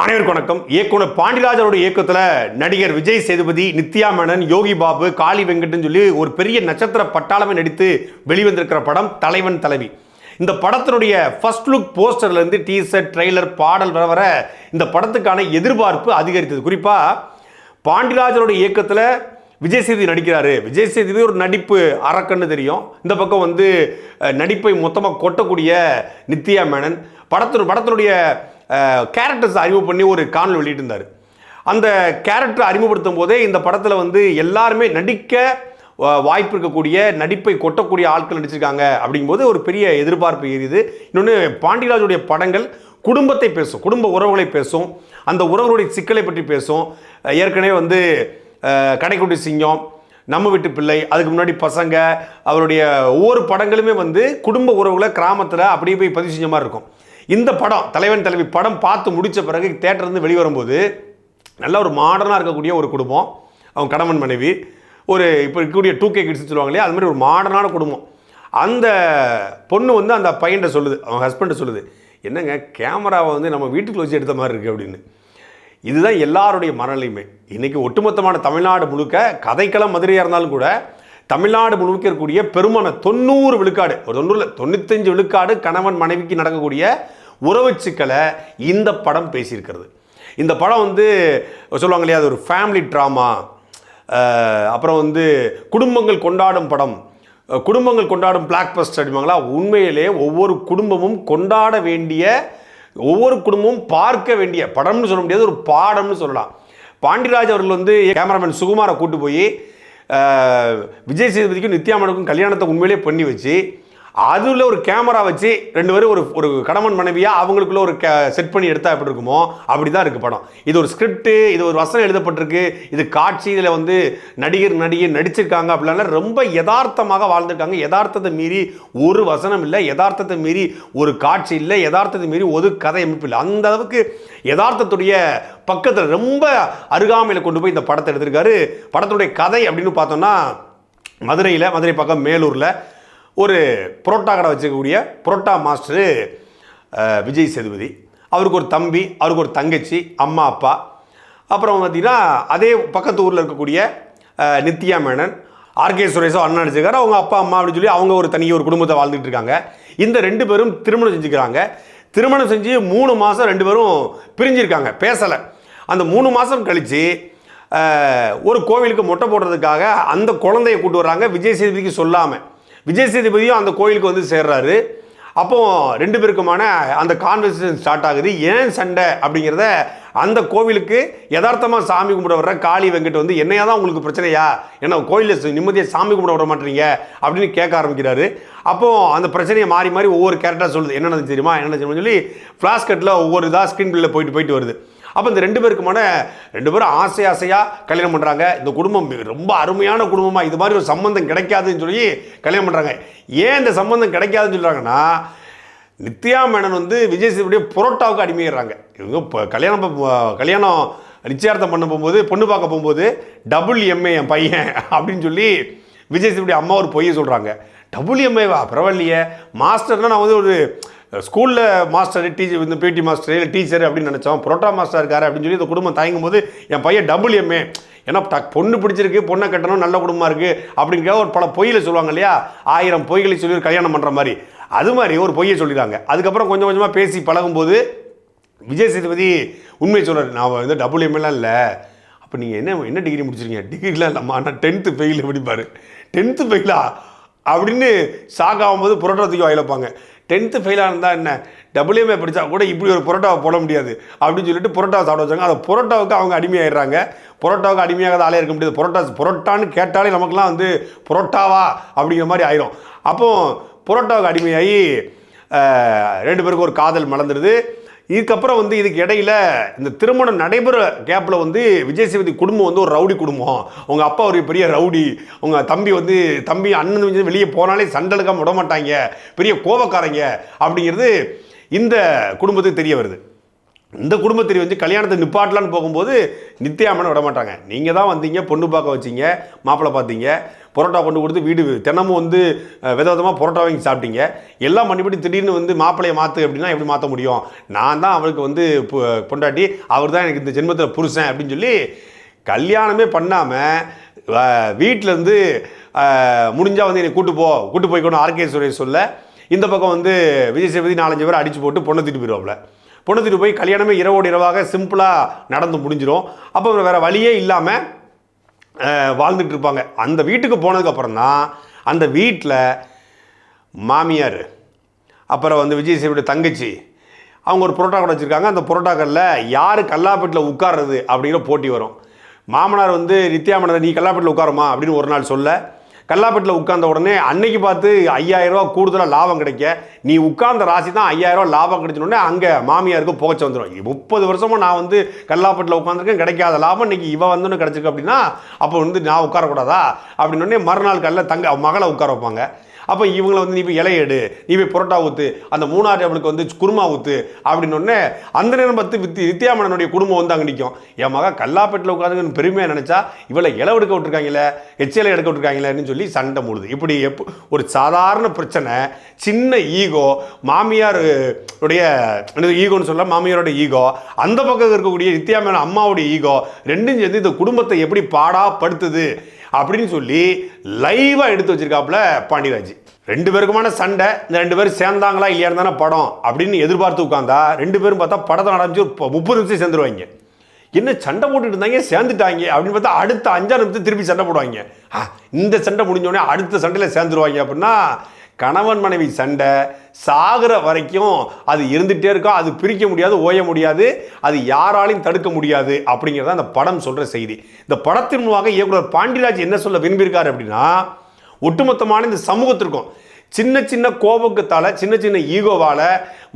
அனைவருக்கும் வணக்கம். இயக்குனர் பாண்டியராஜரோட இயக்கத்தில் நடிகர் விஜய் சேதுபதி நித்யா மேனன் யோகி பாபு காளி வெங்கட்னு சொல்லி ஒரு பெரிய நட்சத்திர பட்டாளமே நடித்து வெளிவந்திருக்கிற படம் தலைவன் தலைவி. இந்த படத்தினுடைய ஃபர்ஸ்ட் லுக் போஸ்டர்லேருந்து டீசர் ட்ரெய்லர் பாடல் வர வர இந்த படத்துக்கான எதிர்பார்ப்பு அதிகரித்தது. குறிப்பாக பாண்டியராஜரோட இயக்கத்தில் விஜய் சேதுபதி நடிக்கிறாரு. விஜய் சேதுபதி ஒரு நடிப்பு அரக்கன்னு தெரியும். இந்த பக்கம் வந்து நடிப்பை மொத்தமாக கொட்டக்கூடிய நித்யா மேனன். படத்து படத்தினுடைய கேரக்டர்ஸ் அறிவு பண்ணி ஒரு காணல் வெளியிட்டிருந்தார். அந்த கேரக்டர் அறிமுகப்படுத்தும் போதே இந்த படத்தில் வந்து எல்லாருமே நடிக்க வாய்ப்பு இருக்கக்கூடிய நடிப்பை கொட்டக்கூடிய ஆட்கள் நடிச்சிருக்காங்க அப்படிங்கும்போது ஒரு பெரிய எதிர்பார்ப்பு எரியுது இன்னொன்று பாண்டியராஜுடைய படங்கள் குடும்பத்தை பேசும் குடும்ப உறவுகளை பேசும் அந்த உறவுகளுடைய சிக்கலை பற்றி பேசும். ஏற்கனவே வந்து கடைக்குட்டி சிங்கம் நம்ம வீட்டு பிள்ளை அதுக்கு முன்னாடி பசங்க அவருடைய ஒவ்வொரு படங்களுமே வந்து குடும்ப உறவுகளை கிராமத்தில் அப்படியே போய் பதிவு செஞ்ச மாதிரி இருக்கும். இந்த படம் தலைவன் தலைவி படம் பார்த்து முடித்த பிறகு தேட்டர்லேருந்து வெளிவரும்போது நல்ல ஒரு மாடர்னாக இருக்கக்கூடிய ஒரு குடும்பம். அவங்க கணவன் மனைவி. ஒரு இப்போ இருக்கக்கூடிய டூ கே கிட்ஸ்னு சொல்லுவாங்க இல்லையா? அது மாதிரி ஒரு மாடர்னான குடும்பம். அந்த பொண்ணு வந்து அந்த பையன்கிட்ட சொல்லுது அவன் ஹஸ்பண்டை சொல்லுது என்னங்க கேமராவை வந்து நம்ம வீட்டுக்குள்ள வச்சு எடுத்த மாதிரி இருக்குது அப்படின்னு. இதுதான் எல்லாருடைய மனநிலையுமே இன்றைக்கி ஒட்டுமொத்தமான தமிழ்நாடு முழுக்க கதைக்களம் மதுரையாக இருந்தாலும் கூட தமிழ்நாடு முழுக்க இருக்கக்கூடிய பெருமான தொண்ணூறு விழுக்காடு ஒரு தொண்ணூறில் தொண்ணூத்தஞ்சு விழுக்காடு கணவன் மனைவிக்கு நடக்கக்கூடிய உறவு சிக்கலை இந்த படம் பேசியிருக்கிறது. இந்த படம் வந்து சொல்லுவாங்க இல்லையா அது ஒரு ஃபேமிலி ட்ராமா அப்புறம் வந்து குடும்பங்கள் கொண்டாடும் படம். குடும்பங்கள் கொண்டாடும் பிளாக் பஸ்ட் அப்படிம்பாங்களா உண்மையிலே ஒவ்வொரு குடும்பமும் கொண்டாட வேண்டிய ஒவ்வொரு குடும்பமும் பார்க்க வேண்டிய படம்னு சொல்ல முடியாது ஒரு பாடம்னு சொல்லலாம். பாண்டிராஜ் அவர்கள் வந்து கேமராமேன் சுகுமாரை கூட்டு போய் விஜய் சேதுபதிக்கும் நித்யாமனுக்கும் கல்யாணத்தை உண்மையிலே பண்ணி வச்சு அதில் ஒரு கேமரா வச்சு ரெண்டு பேரும் ஒரு ஒரு கணவன் மனைவியாக அவங்களுக்குள்ள ஒரு செட் பண்ணி எடுத்தா எப்படி இருக்குமோ அப்படி தான் இருக்குது படம். இது ஒரு ஸ்கிரிப்ட் இது ஒரு வசனம் எழுதப்பட்டிருக்கு. இது காட்சி இதில் வந்து நடிகர் நடிகை நடிச்சிருக்காங்க அப்படிலாம் ரொம்ப யதார்த்தமாக வாழ்ந்திருக்காங்க. யதார்த்தத்தை மீறி ஒரு வசனம் இல்லை யதார்த்தத்தை மீறி ஒரு காட்சி இல்லை யதார்த்தத்தை மீறி ஒரு கதை அமைப்பு இல்லை. அந்த அளவுக்கு யதார்த்தத்துடைய பக்கத்தில் ரொம்ப அருகாமையில் கொண்டு போய் இந்த படத்தை எடுத்திருக்காரு. படத்துடைய கதை அப்படின்னு பார்த்தோம்னா மதுரையில் மதுரை பக்கம் மேலூரில். ஒரு புரோட்டா கடை வச்சுக்கக்கூடிய புரோட்டா மாஸ்டரு விஜய் சேதுபதி. அவருக்கு ஒரு தம்பி அவருக்கு ஒரு தங்கச்சி அம்மா அப்பா. அப்புறம் பார்த்தீங்கன்னா அதே பக்கத்து ஊரில் இருக்கக்கூடிய நித்யா மேனன் ஆர்கே சுரேஷோ அண்ணன் நடிச்சிருக்காரு. அவங்க அப்பா அம்மா அப்படின்னு சொல்லி அவங்க ஒரு தனி ஒரு குடும்பத்தை வாழ்ந்துட்டு இருக்காங்க. இந்த ரெண்டு பேரும் திருமணம் செஞ்சுக்கிறாங்க. திருமணம் செஞ்சு மூணு மாதம் ரெண்டு பேரும் பிரிஞ்சிருக்காங்க. பேசலை. அந்த மூணு மாதம் கழித்து ஒரு கோவிலுக்கு மொட்டை போடுறதுக்காக அந்த குழந்தைய கூட்டு வர்றாங்க. விஜய் சேதுபதிக்கு சொல்லாமல் விஜய் சேதுபதியும் அந்த கோயிலுக்கு வந்து சேர்றாரு. அப்போ ரெண்டு பேருக்குமான அந்த கான்வர்சேஷன் ஸ்டார்ட் ஆகுது. ஏன் சண்டை அப்படிங்கிறத அந்த கோவிலுக்கு யதார்த்தமாக சாமி கும்பிட வர்ற காளி வெங்கட் வந்து என்னையா தான் உங்களுக்கு பிரச்சனையா? ஏன்னா கோயிலில் நிம்மதியாக சாமி கும்பிட விட மாட்டீங்க? அப்படின்னு கேட்க ஆரம்பிக்கிறாரு. அப்போ அந்த பிரச்சனையை மாறி மாறி ஒவ்வொரு கேரக்டராக சொல்லுது. என்ன தெரியுமா? என்ன தெரியுமா சொல்லி ஃப்ளாஸ்கட்டில் ஒவ்வொரு இதாக ஸ்க்ரீன் பிள்ளையில் போயிட்டு போயிட்டு வருது. அப்போ இந்த ரெண்டு பேருக்குமான ரெண்டு பேரும் ஆசை ஆசையாக கல்யாணம் பண்ணுறாங்க இந்த குடும்பம் ரொம்ப அருமையான குடும்பமாக இது மாதிரி ஒரு சம்பந்தம் கிடைக்காதுன்னு சொல்லி கல்யாணம் பண்ணுறாங்க ஏன் இந்த சம்பந்தம் கிடைக்காதுன்னு சொல்கிறாங்கன்னா நித்யா மேனன் வந்து விஜய் சேதுபதிய புரோட்டாவுக்கு அடிமையிடுறாங்க இவங்க இப்போ கல்யாணம் கல்யாணம் நிச்சயார்த்தம் பண்ண போகும்போது பொண்ணு பார்க்க போகும்போது டபுள் எம்ஏ என் பையன் அப்படின்னு சொல்லி விஜய் சேதுபதி அம்மா ஒரு பொய்யை சொல்கிறாங்க டபுள் எம்ஏவா பரவாயில்லையே. மாஸ்டர்னால் நான் வந்து ஒரு ஸ்கூலில் மாஸ்டர் டீச்சர் இந்த பிடி மாஸ்டர் இல்லை டீச்சர் அப்படின்னு நினச்சோம். புரோட்டா மாஸ்டர் இருக்காரு அப்படின்னு சொல்லி இந்த குடும்பம் தயங்கும் போது என் பையன் டபுள் எம்ஏ ஏன்னா டக் பொண்ணு பிடிச்சிருக்கு பொண்ணை கட்டணும் நல்ல குடும்பமாக இருக்குது அப்படிங்கிற ஒரு பல பொய்யில் சொல்லுவாங்க இல்லையா? ஆயிரம் பொய்களை சொல்லி ஒரு கல்யாணம் பண்ணுற மாதிரி. அது மாதிரி ஒரு பொய்யை சொல்லிடுறாங்க. அதுக்கப்புறம் கொஞ்சம் கொஞ்சமாக பேசி பழகும்போது விஜய் சேதுபதி உண்மையை சொல்கிறார் நான் வந்து டபுள் எம்ஏலாம் இல்லை. அப்போ நீங்கள் என்ன என்ன டிகிரி முடிச்சிருக்கீங்க? டிகிரிலாம் இல்லைம்மா. ஆனால் டென்த்து ஃபெயில் எப்படிப்பாரு டென்த்து ஃபெயிலா அப்படின்னு ஷாக் ஆகும்போது புரோட்டா தூக்கி வாயிலப்பாங்க. டென்த்து ஃபெயிலாக இருந்தால் என்ன? டபுள் படித்தா கூட இப்படி ஒரு புரோட்டாவை போட முடியாது. அப்படின்னு சொல்லிட்டு புரோட்டாவை சாப்பிட வச்சாங்க. அந்த புரோட்டாவுக்கு அவங்க அடிமையாயிடுறாங்க. புரோட்டாவுக்கு அடிமையாகாத ஆளே இருக்க முடியாது. புரோட்டா புரோட்டான்னு கேட்டாலே நமக்குலாம் வந்து புரோட்டாவா அப்படிங்கிற மாதிரி ஆயிரும். அப்போது புரோட்டாவுக்கு அடிமையாகி ரெண்டு பேருக்கும் ஒரு காதல் மலர்ந்துடுது இதுக்கப்புறம் வந்து இதுக்கு இடையில இந்த திருமணம் நடைபெற கேப்பில் வந்து விஜய் சேதுபதி குடும்பம் வந்து ஒரு ரவுடி குடும்பம். உங்கள் அப்பா ஒரு பெரிய ரவுடி. உங்கள் தம்பி வந்து தம்பி அண்ணன் வந்து வெளியே போனாலே சண்டலுக்காக விட மாட்டாங்க பெரிய கோபக்காரங்க அப்படிங்கிறது இந்த குடும்பத்துக்கு தெரிய வருது. இந்த குடும்பத்தை வந்து கல்யாணத்தை நிப்பாட்டலான்னு போகும்போது நித்யாமனை விட மாட்டாங்க. நீங்கள் தான் வந்தீங்க பொண்ணு பார்க்க வச்சீங்க மாப்பிள்ளை பார்த்தீங்க பரோட்டா கொண்டு கொடுத்து வீடு தினமும் வந்து வித விதமாக பரோட்டா வாங்கி சாப்பிட்டீங்க. எல்லாம் பண்ணிவிட்டு திடீர்னு வந்து மாப்பிள்ளையை மாற்று அப்படின்னா எப்படி மாற்ற முடியும்? நான் தான் அவளுக்கு வந்து பொ- பொண்டாட்டி அவர் தான் எனக்கு இந்த ஜென்மத்தில் புருஷன் அப்படின்னு சொல்லி கல்யாணமே பண்ணாமல் வீட்டிலேருந்து முடிஞ்சால் வந்து என்னை கூட்டு போ கூட்டு போய்க்கணும் ஆர்கே சுரேஷ் சொல்ல இந்த பக்கம் வந்து விஜய் சேபதி நாலஞ்சு பேர் அடித்து போட்டு பொண்ணை திட்டு போயிடுவாப்புல பொண்ணுத்திட்டு போய் கல்யாணமே இரவோடு இரவாக சிம்பிளாக நடந்து முடிஞ்சிடும் அப்போ வேறு வழியே இல்லாமல் வாழ்ந்துட்டு இருப்பாங்க. அந்த வீட்டுக்கு போனதுக்கப்புறம் தான் அந்த வீட்டில் மாமியார் அப்புறம் வந்து விஜய் சேவியோட தங்கச்சி அவங்க ஒரு புரோட்டா கடை வச்சுருக்காங்க. அந்த புரோட்டாக்களில் யார் கல்லாப்பேட்டில் உட்கார்றது அப்படிங்கிற போட்டி வரும். மாமனார் வந்து நித்யாமனதை நீ கல்லாப்பேட்டில் உட்காருமா? அப்படின்னு ஒரு நாள் சொல்ல கல்லாப்பட்டில் உட்கார்ந்த உடனே அன்னைக்கு பார்த்து ஐயாயிரம் ரூபா கூடுதலாக லாபம் கிடைக்க. நீ உட்கார்ந்த ராசி தான் ஐயாயிரரூவா லாபம் கிடைச்சோடனே அங்கே மாமியாருக்கு புகச்ச வந்துடும் முப்பது வருஷமாக நான் வந்து கல்லாப்பட்டில் உட்காந்துருக்கேன் கிடைக்காத லாபம். இன்னைக்கு இவ வந்து கிடச்சிருக்கு அப்படின்னா அப்போ வந்து நான் உட்காரக்கூடாதா? அப்படின்னு மறுநாள் காலையில் தங்க மகளை உட்கார வைப்பாங்க. அப்போ இவங்களை வந்து நீ போய் இலையெடு நீ போய் புரோட்டா ஊத்து அந்த மூணாறு அவளுக்கு வந்து குருமா ஊத்து அப்படின்னு அந்த நேரம் பார்த்து வித்தி வித்யாமணனுடைய குடும்பம் வந்து அங்கே நிற்கும் என் மகன் கல்லாப்பேட்டில் உட்காந்துன்னு பெருமையாக நினச்சா இவளை இலை எடுக்க விட்டுருக்காங்களே எச்சிலை எடுக்க விட்டுருக்காங்களேன்னு சொல்லி சண்டை மூடுது. இப்படி எப் ஒரு சாதாரண பிரச்சனை சின்ன ஈகோ மாமியார் உடைய ஈகோன்னு சொல்ல மாமியாரோட ஈகோ அந்த பக்கம் இருக்கக்கூடிய நித்யாமேன அம்மாவுடைய ஈகோ ரெண்டும் சேர்ந்து இந்த குடும்பத்தை எப்படி பாடா படுத்துது அப்படின்னு சொல்லி லைவாக எடுத்து வச்சிருக்காப்புல பாண்டியராஜ். ரெண்டு பேருக்குமான சண்டை இந்த ரெண்டு பேரும் சேர்ந்தாங்களா இல்லையா தானே படம் அப்படின்னு எதிர்பார்த்து உட்காந்தா ரெண்டு பேரும் பார்த்தா படத்தை நடந்துச்சு ஒரு முப்பது நிமிஷம் சேர்ந்துருவாங்க. என்ன சண்டை போட்டுட்டு இருந்தாங்க சேர்ந்துட்டாங்க அப்படின்னு பார்த்தா அடுத்த அஞ்சாறு நிமிஷம் திருப்பி சண்டை போடுவாங்க. இந்த சண்டை முடிஞ்சோடனே அடுத்த சண்டையில் சேர்ந்துருவாங்க அப்படின்னா கணவன் மனைவி சண்டை சாகிற வரைக்கும் அது இருந்துகிட்டே இருக்கும் அது பிரிக்க முடியாது ஓய முடியாது அது யாராலையும் தடுக்க முடியாது அப்படிங்கிறத அந்த படம் சொல்கிற செய்தி. இந்த படத்தின் மூலமாக இயக்குனர் பாண்டியராஜ் என்ன சொல்ல விரும்பியிருக்காரு அப்படின்னா ஒட்டுமொத்தமான இந்த சமூகத்திற்கும் சின்ன சின்ன கோபக்கத்தால் சின்ன சின்ன ஈகோவால்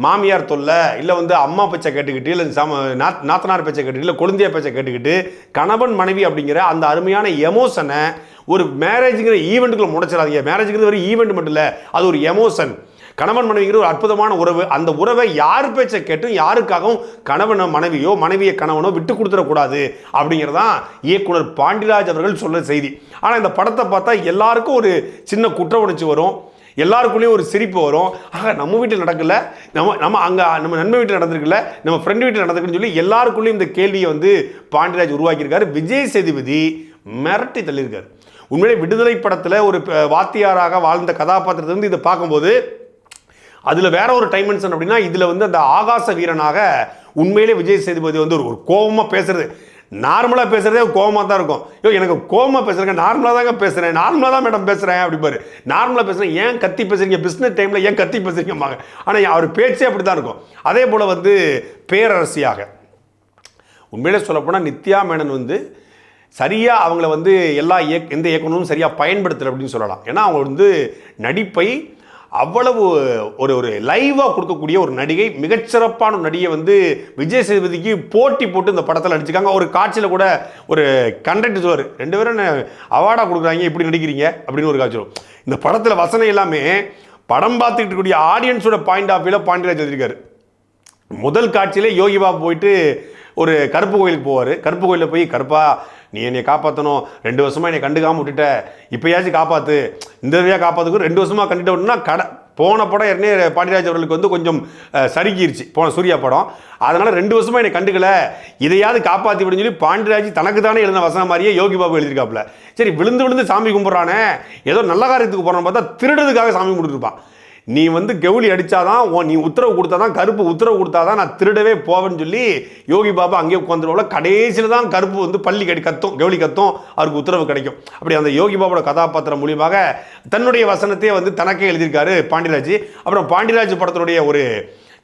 மாமியார் தொல்லை இல்லை வந்து அம்மா பேச்சை கேட்டுக்கிட்டு இல்லை சம நாத் நாத்தனார் பேச்சை கேட்டுக்கிட்டு இல்லை குழந்தைய பேச்சை கேட்டுக்கிட்டு கணவன் மனைவி அப்படிங்கிற அந்த அருமையான எமோஷனை ஒரு மேரேஜுங்கிற ஈவெண்ட்டுக்குள்ளே முடிச்சிடாதீங்க. மேரேஜுங்கிறது ஒரு ஈவெண்ட் மட்டும் இல்லை அது ஒரு எமோஷன் கணவன் மனைவிங்கிற ஒரு அற்புதமான உறவு. அந்த உறவை யார் பேச்சை கேட்டும் யாருக்காகவும் கணவனை மனைவியோ மனைவியை கணவனோ விட்டு கொடுத்துடக்கூடாது அப்படிங்கிறதான் இயக்குனர் பாண்டிராஜ் அவர்கள் சொல்ல செய்தி. ஆனால் இந்த படத்தை பார்த்தா எல்லாருக்கும் ஒரு சின்ன குற்ற உணர்ச்சி வரும். எல்லாருக்குள்ளேயும் ஒரு சிரிப்பு வரும். ஆக நம்ம வீட்டில் நடக்கல. நம்ம நம்ம அங்கே நம்ம நண்பன் வீட்டில் நடந்திருக்குல்ல. நம்ம ஃப்ரெண்ட் வீட்டில் நடந்திருக்குன்னு சொல்லி எல்லாருக்குள்ளேயும் இந்த கேள்வியை வந்து பாண்டியராஜ் உருவாக்கியிருக்காரு. விஜய் சேதுபதி மிரட்டி தள்ளியிருக்காரு. உண்மையிலே விடுதலை படத்தில் ஒரு வாத்தியாராக வாழ்ந்த கதாபாத்திரத்தை வந்து இதை பார்க்கும்போது அதில் வேற ஒரு டைமென்ஷன் அப்படின்னா இதில் வந்து அந்த ஆகாச வீரனாக உண்மையிலே விஜய் சேதுபதி வந்து ஒரு ஒரு கோபமாக பேசுறது. நார்மலாக பேசுகிறதே கோவமாக தான் இருக்கும். ஐயோ எனக்கு கோவமாக பேசுகிறேன் நார்மலாக தாங்க பேசுகிறேன் நார்மலாக தான் மேடம் பேசுகிறேன் அப்படிப்பாரு நார்மலாக பேசுகிறேன் ஏன் கத்தி பேசுறீங்க? பிஸ்னஸ் டைமில் ஏன் கத்தி பேசுறீங்கம்பாங்க. ஆனால் அவர் பேச்சே அப்படி தான் இருக்கும். அதே போல் வந்து பேரரசியாக. உண்மையிலே சொல்லப்போனால் நித்யா மேனன் வந்து சரியாக அவங்கள வந்து எல்லா இயக் எந்த இயக்குனரும் சரியாக பயன்படுத்தலை அப்படின்னு சொல்லலாம். ஏன்னா அவங்க வந்து நடிப்பை அவ்வளவு ஒரு ஒரு லைவாக கொடுக்கக்கூடிய ஒரு நடிகை மிகச்சிறப்பான நடிகை வந்து விஜய் சேதுபதிக்கு போட்டி போட்டு இந்த படத்தில் நடிச்சிருக்காங்க. ஒரு காட்சியில் கூட ஒரு கண்டக்ட் சொல்வார் ரெண்டு பேரும் அவார்டாக கொடுக்குறாங்க இப்படி நடிக்கிறீங்க? அப்படின்னு ஒரு காட்சி வரும். இந்த படத்தில் வசனம் எல்லாமே படம் பார்த்துக்கிட்டு இருக்கக்கூடிய ஆடியன்ஸோட பாயிண்ட் ஆஃப் வியூவில் பாண்டியராஜ் எழுதியிருக்காரு. முதல் காட்சியிலே யோகி பாபு போயிட்டு ஒரு கருப்பு கோயிலுக்கு போவார். கருப்பு கோயிலில் போய் கருப்பா நீ என்னை காப்பாற்றணும் ரெண்டு வருஷமாக என்னை கண்டுக்காமல் விட்டுட்ட. இப்போயாச்சும் காப்பாற்று இந்த தடவையாக காப்பாற்றுக்கு ரெண்டு வருஷமாக கண்டுட்டு விட்டுனா கடை போன படம் ஏற்கனவே பாண்டியராஜ் அவர்களுக்கு வந்து கொஞ்சம் அஹ், சறுக்கிருச்சு. போன சூர்யா படம். அதனால் ரெண்டு வருஷமாக என்னை கண்டுக்கல. இதையாவது காப்பாற்றி விடுன்னு சொல்லி பாண்டியராஜ் தனக்கு தானே எழுதின வசனம் மாதிரியே யோகி பாபு எழுதியிருக்காப்புல. சரி விழுந்து விழுந்து சாமி கும்பிட்றானே. ஏதோ நல்ல காரியத்துக்கு போகிறான்னு பார்த்தா திருடுறதுக்காக சாமி கும்பிட்டுருப்பான் நீ வந்து கவுளி அடித்தாதான் நீ உத்தரவு கொடுத்தா தான் கருப்பு உத்தரவு கொடுத்தாதான் நான் திருடவே போவேன்னு சொல்லி யோகி பாபா அங்கேயே உட்காந்துருவோம்ல கடைசியில் தான் கருப்பு வந்து பள்ளி கடி கத்தும் கவுளி கத்தும் அவருக்கு உத்தரவு கிடைக்கும். அப்படி அந்த யோகி பாபாவோட கதாபாத்திரம் மூலியமாக தன்னுடைய வசனத்தையே வந்து தனக்கே எழுதியிருக்காரு பாண்டியராஜ். அப்புறம் பாண்டியராஜ் படத்தினுடைய ஒரு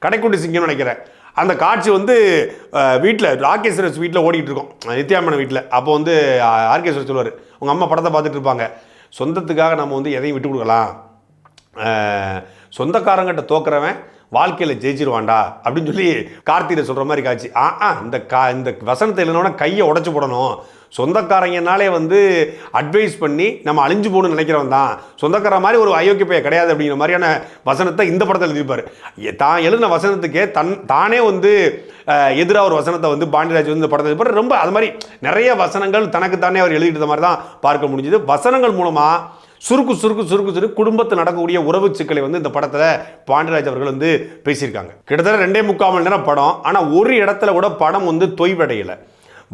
கடைக்குட்டி சிங்கம்னு நினைக்கிறேன். அந்த காட்சி வந்து வீட்டில் ராகேஸ்வரஸ் வீட்டில் ஓடிக்கிட்டு இருக்கோம். நித்யாமன வீட்டில் அப்போ வந்து ஆர்கேஸ்வரர் சொல்லுவார் உங்கள் அம்மா படத்தை பார்த்துட்டு இருப்பாங்க. சொந்தத்துக்காக நம்ம வந்து எதையும் விட்டு கொடுக்கலாம். சொந்தக்காரங்கிட்ட தோக்குறவன் வாழ்க்கையில் ஜெயிச்சிருவான்டா அப்படின்னு சொல்லி கார்த்திகை சொல்கிற மாதிரி காட்சி. ஆ ஆ இந்த கா இந்த வசனத்தை எழுதினோன்னா கையை உடச்சி போடணும். சொந்தக்காரங்கனாலே வந்து அட்வைஸ் பண்ணி நம்ம அழிஞ்சு போகணும்னு நினைக்கிறவன் தான். சொந்தக்கார மாதிரி ஒரு அயோக்கிய பைய கிடையாது அப்படிங்கிற மாதிரியான வசனத்தை இந்த படத்தில் எழுதியிருப்பார். தான் எழுதின வசனத்துக்கே தன் தானே வந்து எதிராக ஒரு வசனத்தை வந்து பாண்டியராஜ் வந்து இந்த படத்தில் எழுதியிருப்பார். ரொம்ப அது மாதிரி நிறைய வசனங்கள் தனக்கு தானே அவர் எழுதிட்டு மாதிரி தான் பார்க்க முடிஞ்சது. வசனங்கள் மூலமாக சுருக்கு சுருக்கு சுருக்கு சுருக்கு குடும்பத்தில் நடக்கக்கூடிய உறவு சிக்கலை வந்து இந்த படத்தில் பாண்டியராஜ் அவர்கள் வந்து பேசியிருக்காங்க. கிட்டத்தட்ட ரெண்டே முக்கால் மணி நேரம் படம். ஆனால் ஒரு இடத்துல கூட படம் வந்து தொய்வடையலை.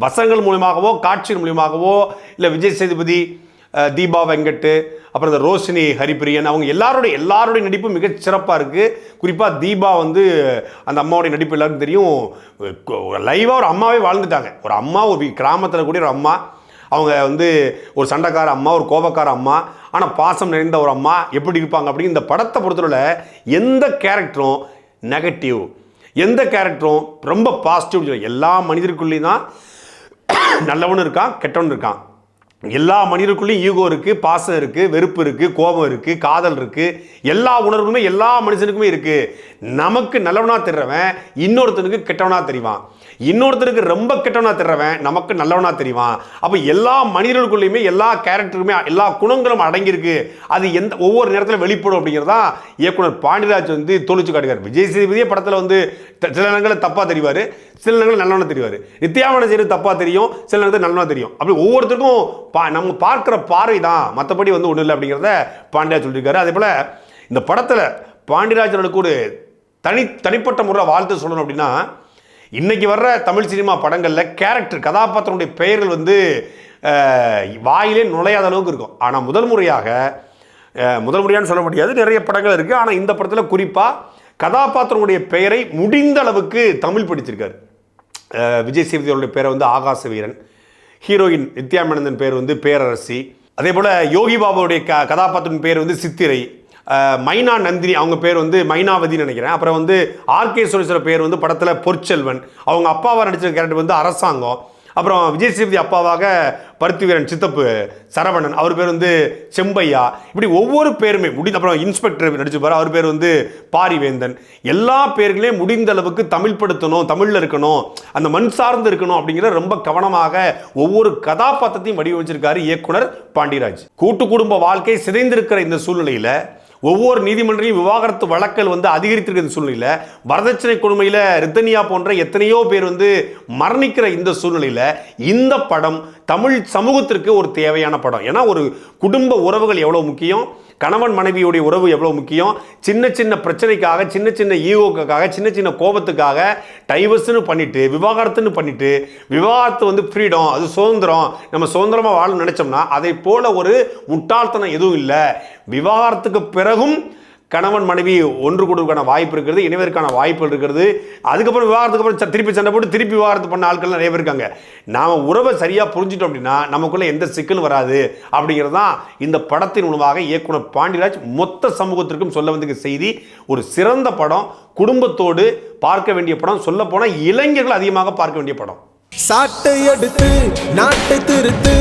வசங்கள் மூலியமாகவோ காட்சிகள் மூலியமாகவோ இல்லை விஜய் சேதுபதி தீபா வெங்கட்டு அப்புறம் இந்த ரோஷினி ஹரிப்பிரியன் அவங்க எல்லாருடைய எல்லாருடைய நடிப்பும் மிகச் சிறப்பாக இருக்குது குறிப்பாக தீபா வந்து அந்த அம்மாவுடைய நடிப்பு எல்லாருக்கும் தெரியும். லைவாக ஒரு அம்மாவே வாழ்ந்துட்டாங்க. ஒரு அம்மா ஒரு கிராமத்தில் கூடிய ஒரு அம்மா. அவங்க வந்து ஒரு சண்டைக்கார அம்மா ஒரு கோபக்கார அம்மா. ஆனால் பாசம் நிறைந்த ஒரு அம்மா. எப்படி இருப்பாங்க அப்படின்னு இந்த படத்தை பொறுத்தவரை எந்த கேரக்டரும் நெகட்டிவ். எந்த கேரக்டரும் ரொம்ப பாசிட்டிவ் எல்லா மனிதருக்குள்ளேயும் தான் நல்லவனும் இருக்கான் கெட்டவனும் இருக்கான். எல்லா மனிதருக்குள்ளேயும் ஈகோ இருக்குது பாசம் இருக்குது வெறுப்பு இருக்குது கோபம் இருக்குது காதல் இருக்குது எல்லா உணர்வுமே எல்லா மனுஷனுக்குமே இருக்குது நமக்கு நல்லவனாக தெரிறவன் இன்னொருத்தனுக்கு கெட்டவனாக தெரிவான். இன்னொருத்தருக்கு ரொம்ப கெட்டவனா தெரிறவன் நமக்கு நல்லவனா தெரிவான். அப்போ எல்லா மனிதர்களுக்குள்ளேயுமே எல்லா கேரக்டருமே எல்லா குணங்களும் அடங்கியிருக்கு. அது எந்த ஒவ்வொரு நேரத்தில் வெளிப்படும் அப்படிங்கிறதா இயக்குனர் பாண்டியராஜ் வந்து தொழிச்சு காட்டுகிறார். விஜய் சேதுபதியே படத்தில் வந்து சில நேரங்களில் தப்பாக தெரிவார் சில நேரங்களில் நல்லவனா தெரிவார். நித்யாவன செய்கிறது தப்பாக தெரியும் சில நேரத்தில் நல்லவனா தெரியும். அப்படி ஒவ்வொருத்தருக்கும் பா நம்ம பார்க்குற பார்வை தான் மற்றபடி வந்து ஒன்றும் இல்லை அப்படிங்கிறத பாண்டியராஜ் சொல்லியிருக்காரு. அதே போல் இந்த படத்தில் பாண்டியராஜனுக்கு ஒரு தனி தனிப்பட்ட முறை வாழ்த்து சொல்லணும் அப்படின்னா இன்றைக்கி வர்ற தமிழ் சினிமா படங்களில் கேரக்டர் கதாபாத்திரனுடைய பெயர்கள் வந்து வாயிலே நுழையாத அளவுக்கு இருக்கும். ஆனால் முதல் முறையாக முதல் முறையான்னு சொல்ல முடியாது நிறைய படங்கள் இருக்குது ஆனால் இந்த படத்தில் குறிப்பாக கதாபாத்திரனுடைய பெயரை முடிந்த அளவுக்கு தமிழ் படித்திருக்காரு விஜய் சேதுபதி அவருடைய பேரை வந்து ஆகாச வீரன். ஹீரோயின் நித்யாமேனந்தன் பேர் வந்து பேரரசி. அதே போல் யோகி பாபாவுடைய க கதாபாத்திரத்தின் பேர் வந்து சித்திரை. மைனா நந்தினி அவங்க பேர் வந்து மைனாவதின்னு நினைக்கிறேன். அப்புறம் வந்து ஆர்கே சுரேஸ்வர பேர் வந்து படத்தில் பொற்செல்வன். அவங்க அப்பாவாக நடிச்ச கேரக்டர் வந்து அரசாங்கம். அப்புறம் விஜய் சேதுபதி அப்பாவாக பருத்தி வீரன் சித்தப்பு சரவணன் அவர் பேர் வந்து செம்பையா. இப்படி ஒவ்வொரு பேருமே முடி அப்புறம் இன்ஸ்பெக்டர் நடிச்சிருப்பார். அவர் பேர் வந்து பாரிவேந்தன். எல்லா பேர்களையும் முடிந்த அளவுக்கு தமிழ் படுத்தணும் தமிழில் இருக்கணும் அந்த மண் சார்ந்து இருக்கணும் அப்படிங்கிற ரொம்ப கவனமாக ஒவ்வொரு கதாபாத்திரத்தையும் வடிவமைச்சிருக்காரு இயக்குனர் பாண்டியராஜ். கூட்டு குடும்ப வாழ்க்கை சிதைந்திருக்கிற இந்த சூழ்நிலையில் ஒவ்வொரு நீதிமன்றையும் விவாகரத்து வழக்கல் வந்து அதிகரித்திருக்கிற சூழ்நிலையில். வரதட்சணை கொடுமையில் ரித்தனியா போன்ற எத்தனையோ பேர் வந்து மரணிக்கிற இந்த சூழ்நிலையில் இந்த படம் தமிழ் சமூகத்திற்கு ஒரு தேவையான படம். ஏன்னா ஒரு குடும்ப உறவுகள் எவ்வளோ முக்கியம்? கணவன் மனைவியுடைய உறவு எவ்வளோ முக்கியம்? சின்ன சின்ன பிரச்சனைக்காக சின்ன சின்ன ஈகோக்காக சின்ன சின்ன கோபத்துக்காக டைவர்ஸ்னு பண்ணிட்டு விவாகரத்துன்னு பண்ணிட்டு விவாகரத்து வந்து ஃப்ரீடம் அது சுதந்திரம் நம்ம சுதந்திரமாக வாழணும்னு நினச்சோம்னா அதை போல ஒரு முட்டாள்தனம் எதுவும் இல்லை. விவாகரத்துக்கு பிறகும் கணவன் மனைவி ஒன்று கூடுவதற்கான வாய்ப்பு இருக்கிறது இணைவதற்கான வாய்ப்புகள் இருக்கிறது அதுக்கப்புறம் விவாகரத்துக்கு அப்புறம் திருப்பி சண்டை போட்டு திருப்பி விவாகரத்து பண்ண ஆட்கள் நிறைய பேர் இருக்காங்க. நாம் உறவை சரியாக புரிஞ்சிட்டோம் அப்படின்னா நமக்குள்ளே எந்த சிக்கலும் வராது. அப்படிங்கிறது தான் இந்த படத்தின் மூலமாக இயக்குனர் பாண்டியராஜ் மொத்த சமூகத்திற்கும் சொல்ல வந்த செய்தி. ஒரு சிறந்த படம் குடும்பத்தோடு பார்க்க வேண்டிய படம் சொல்ல போனால் இளைஞர்கள் அதிகமாக பார்க்க வேண்டிய படம். சாட்டை எடுத்து நாட்டை திருத்து